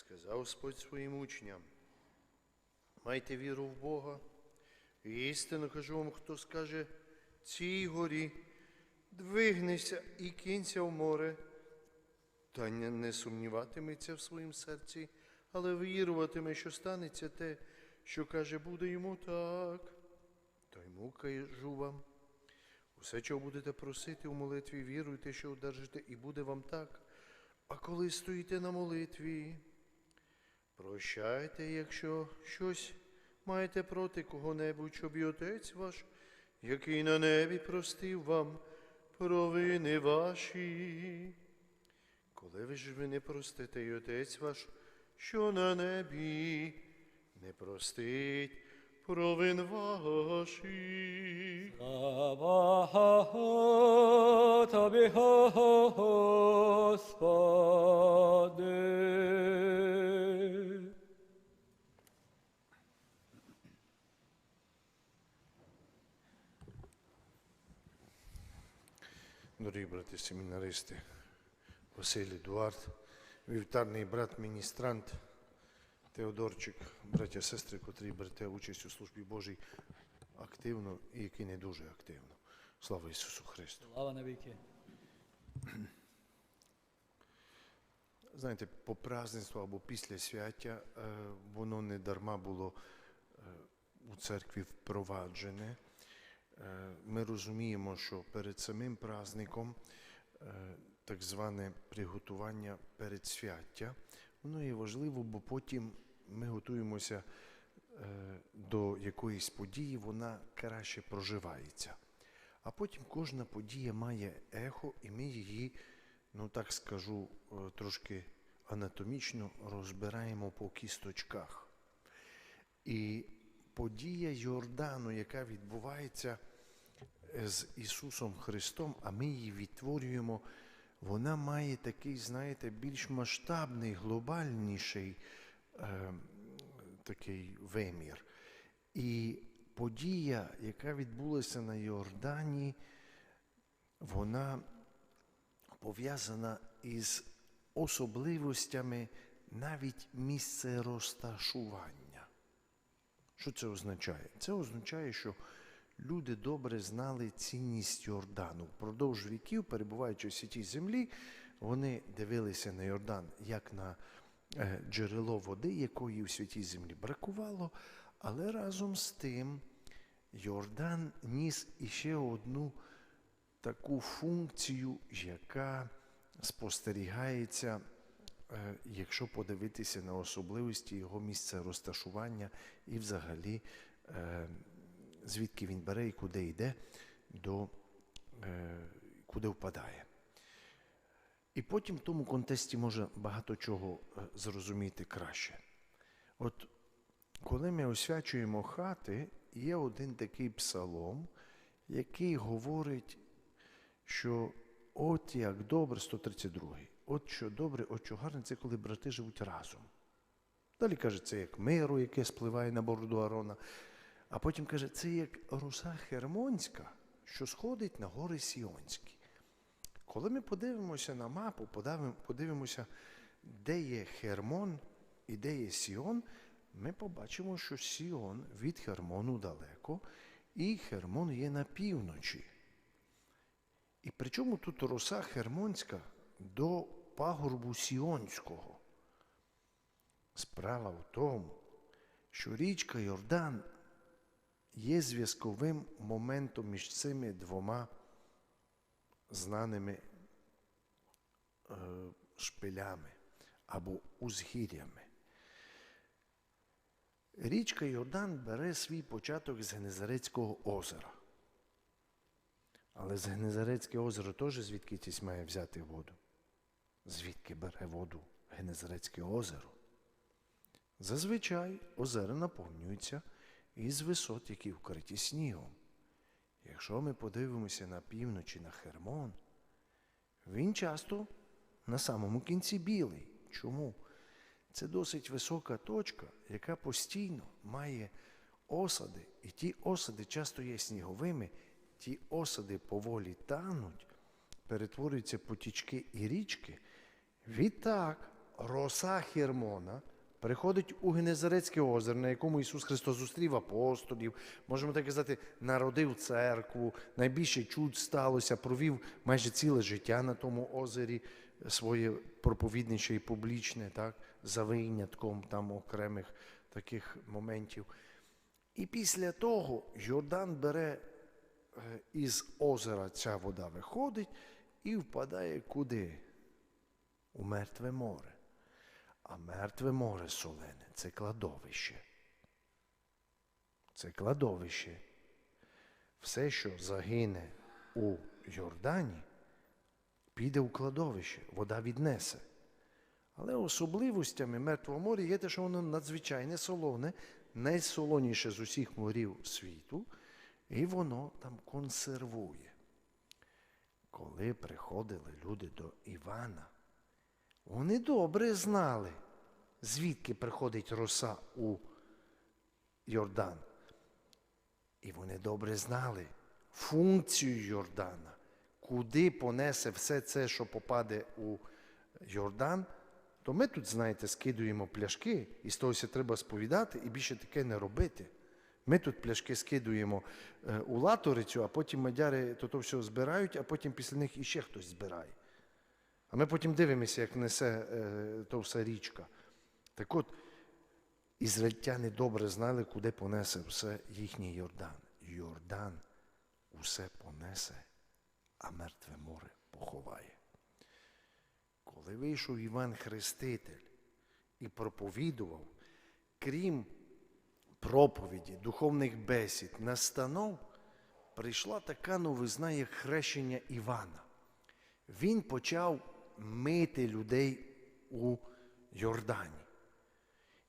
сказав Господь своїм учням, майте віру в Бога. І істинно кажу вам, хто скаже цій горі, двигнися і кинься в море, та не сумніватиметься в своїм серці, але віруватиме, що станеться те, що каже, буде йому так. То йому кажу вам, усе, чого будете просити у молитві, віруйте, що одержите, і буде вам так. А коли стоїте на молитві, прощайте, якщо щось маєте проти кого-небудь, щоб і Отець ваш, який на небі простив вам провини ваші. Коли ви ж ви не простите, і Отець ваш, що на небі, не простить провин ваших. Слава Тобі, Господи. Дорогі брати семінаристи, Василь Едуард, вівтарний брат міністрант, Теодорчик, браття сестри, котрі берете участь у службі Божій активно і які не дуже активно. Слава Ісусу Христу! Слава навіки. Знаєте, по празднеству або після свяття е, воно не дарма було е, у церкві впроваджене. Е, Ми розуміємо, що перед самим праздником е, так зване приготування перед свяття, воно є важливо, бо потім ми готуємося е, до якоїсь події, вона краще проживається. А потім кожна подія має ехо, і ми її, ну так скажу, трошки анатомічно розбираємо по кісточках. І подія Йордану, яка відбувається з Ісусом Христом, а ми її відтворюємо, вона має такий, знаєте, більш масштабний, глобальніший е, такий вимір. І подія, яка відбулася на Йордані, вона пов'язана із особливостями навіть місце розташування. Що це означає? Це означає, що люди добре знали цінність Йордану. Впродовж віків, перебуваючи в святій землі, вони дивилися на Йордан як на е, джерело води, якої в святій землі бракувало, але разом з тим Йордан ніс іще одну таку функцію, яка спостерігається, е, якщо подивитися на особливості його місця розташування і взагалі е, звідки він бере і куди йде, до, е, куди впадає. І потім в тому контексті може багато чого е, зрозуміти краще. От коли ми освячуємо хати, є один такий псалом, який говорить, що от як добре, 132-й, от що добре, от що гарне, це коли брати живуть разом. Далі каже, це як миру, яке спливає на бороду Арона. А потім каже, це як руса Хермонська, що сходить на гори Сіонські. Коли ми подивимося на мапу, подивимося, де є Хермон і де є Сіон, ми побачимо, що Сіон від Хермону далеко, і Хермон є на півночі. І причому тут роса Хермонська до пагорбу Сіонського. Справа в тому, що річка Йордан є зв'язковим моментом між цими двома знаними е, шпилями або узгір'ями. Річка Йордан бере свій початок з Генезарецького озера. Але з Генезарецьке озеро теж звідки має взяти воду? Звідки бере воду Генезарецьке озеро? Зазвичай озера наповнюються із висот, які вкриті снігом. Якщо ми подивимося на півночі на Хермон, він часто на самому кінці білий. Чому? Це досить висока точка, яка постійно має осади, і ті осади часто є сніговими, ті осади поволі тануть, перетворюються потічки і річки. Відтак роса Хермона приходить у Генезарецьке озеро, на якому Ісус Христос зустрів апостолів, можемо так казати, народив церкву, найбільше чуд сталося, провів майже ціле життя на тому озері, своє проповідниче і публічне, так, за винятком там окремих таких моментів. І після того Йордан бере е, із озера ця вода виходить і впадає куди? У мертве море. А мертве море солене це кладовище. Це кладовище. Все, що загине у Йордані, піде у кладовище, вода віднесе. Але особливостями Мертвого моря є те, що воно надзвичайне солоне, найсолоніше з усіх морів світу, і воно там консервує. Коли приходили люди до Івана, вони добре знали, звідки приходить роса у Йордан. І вони добре знали функцію Йордана, куди понесе все це, що попаде у Йордан, то ми тут, знаєте, скидуємо пляшки, і з того все треба сповідати, і більше таке не робити. Ми тут пляшки скидуємо е, у латорицю, а потім мадяри то, то все збирають, а потім після них іще хтось збирає. А ми потім дивимося, як несе е, то все річка. Так от, ізраїльтяни добре знали, куди понесе все їхній Йордан. Йордан усе понесе, а мертве море поховає. Коли вийшов Іван Хреститель і проповідував, крім проповіді, духовних бесід, настанов, прийшла така новизна, як хрещення Івана. Він почав мити людей у Йордані.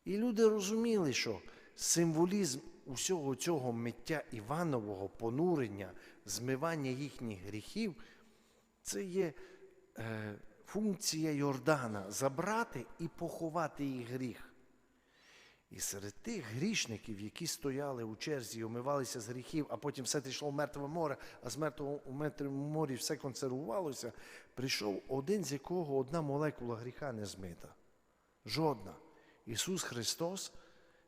І люди розуміли, що символізм усього цього миття Іванового понурення, змивання їхніх гріхів, це є е, функція Йордана забрати і поховати їх гріх. І серед тих грішників, які стояли у черзі і омивалися з гріхів, а потім все йшло в мертве море, а з мертвого у мертвому морі все консервувалося, прийшов один, з якого одна молекула гріха не змита. Жодна. Ісус Христос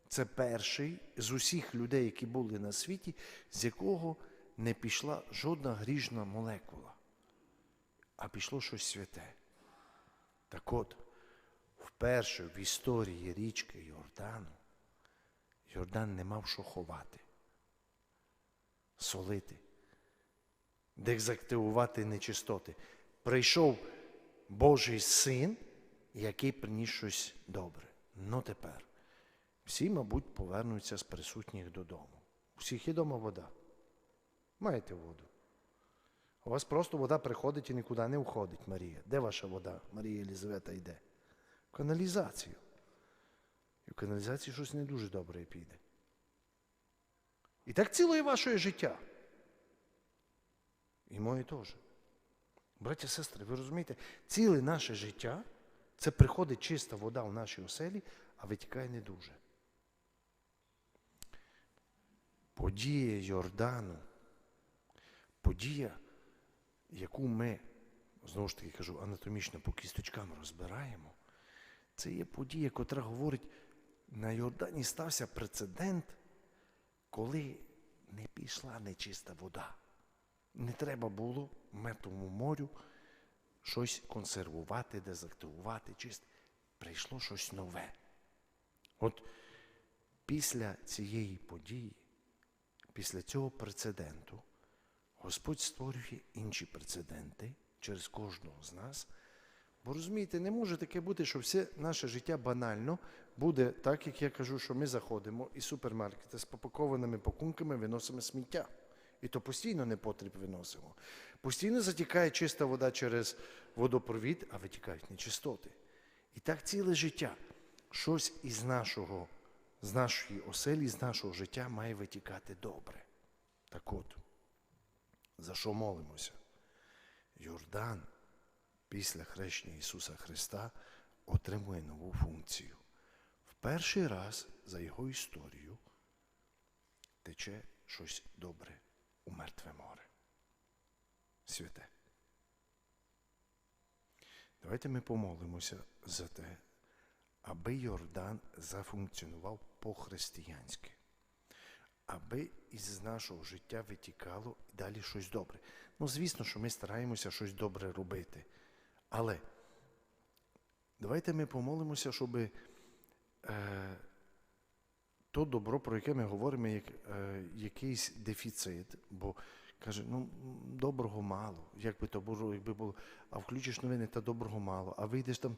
це перший з усіх людей, які були на світі, з якого не пішла жодна грішна молекула, а пішло щось святе. Так от, вперше в історії річки Йордану Йордан не мав що ховати, солити, дезактивувати нечистоти. Прийшов Божий син, який приніс щось добре. Ну тепер всі, мабуть, повернуться з присутніх додому. У всіх є дома вода. Маєте воду. У вас просто вода приходить і нікуди не уходить, Марія. Де ваша вода? Марія Єлізавета йде? Каналізацію. І в каналізації щось не дуже добре піде. І так ціле ваше життя. І моє теж. Браття, і сестри, ви розумієте, ціле наше життя це приходить чиста вода в нашій оселі, а витікає не дуже. Подія Йордану, подія, яку ми, знову ж таки кажу, анатомічно по кісточкам розбираємо, це є подія, котра говорить, на Йордані стався прецедент, коли не пішла нечиста вода. Не треба було в мертвому морю щось консервувати, дезактивувати, чисти. Прийшло щось нове. От після цієї події, після цього прецеденту, Господь створює інші прецеденти через кожного з нас. Бо розумієте, не може таке бути, що все наше життя банально буде так, як я кажу, що ми заходимо із супермаркета з попакованими пакунками виносимо сміття. І то постійно непотріб виносимо. Постійно затікає чиста вода через водопровід, а витікають нечистоти. І так ціле життя. Щось із нашого, з нашої оселі, з нашого життя має витікати добре. Так от, за що молимося? Йордан після хрещення Ісуса Христа отримує нову функцію. В перший раз за його історію тече щось добре у мертве море. Святе. Давайте ми помолимося за те, аби Йордан зафункціонував по-християнськи, аби із нашого життя витікало далі щось добре. Ну, звісно, що ми стараємося щось добре робити. Але давайте ми помолимося, щоб е, то добро, про яке ми говоримо, як е, якийсь дефіцит, бо каже, ну доброго мало, як би то було, якби було, а включиш новини, та доброго мало, а вийдеш там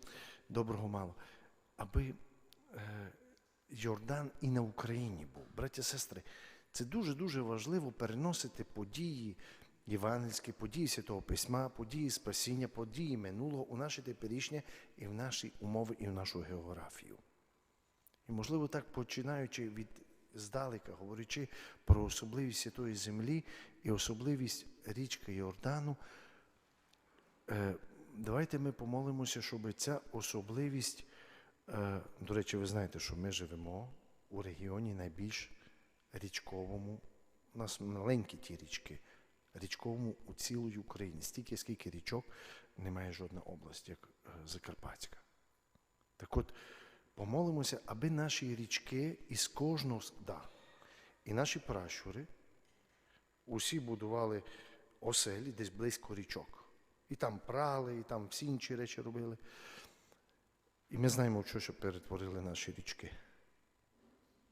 доброго мало. Аби е, Йордан і на Україні був. Браття сестри, це дуже-дуже важливо переносити події євангельські, події Святого Письма, події спасіння, події минулого у наше теперішнє і в наші умови, і в нашу географію. І, можливо, так починаючи від здалека, говорячи про особливість Святої Землі і особливість річки Йордану, е, давайте ми помолимося, щоб ця особливість, е, до речі, ви знаєте, що ми живемо у регіоні найбільш річковому, у нас маленькі ті річки, річковому у цілій Україні. Стільки, скільки річок, немає жодна область, як е, Закарпатська. Так от, помолимося, аби наші річки із кожного да, і наші пращури усі будували оселі десь близько річок. І там прали, і там всі інші речі робили. І ми знаємо, що перетворили наші річки.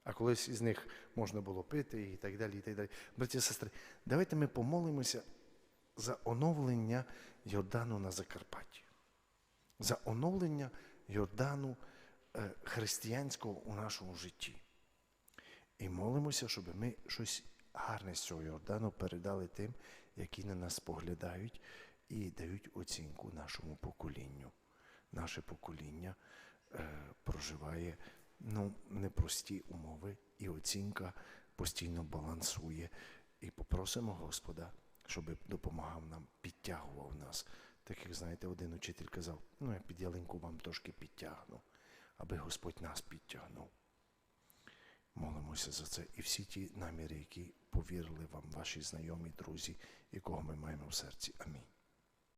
А колись із них можна було пити і так далі. і так далі. Браті і сестри, давайте ми помолимося за оновлення Йордану на Закарпатті, за оновлення Йордану е, християнського у нашому житті. І молимося, щоб ми щось гарне з цього Йордану передали тим, які на нас поглядають і дають оцінку нашому поколінню. Наше покоління е, проживає ну, непрості умови, і оцінка постійно балансує. І попросимо Господа, щоб допомагав нам, підтягував нас. Так як знаєте, один учитель казав, ну я під ялинку вам трошки підтягну, аби Господь нас підтягнув. Молимося за це і всі ті наміри, які повірили вам ваші знайомі, друзі, якого ми маємо в серці. Амінь.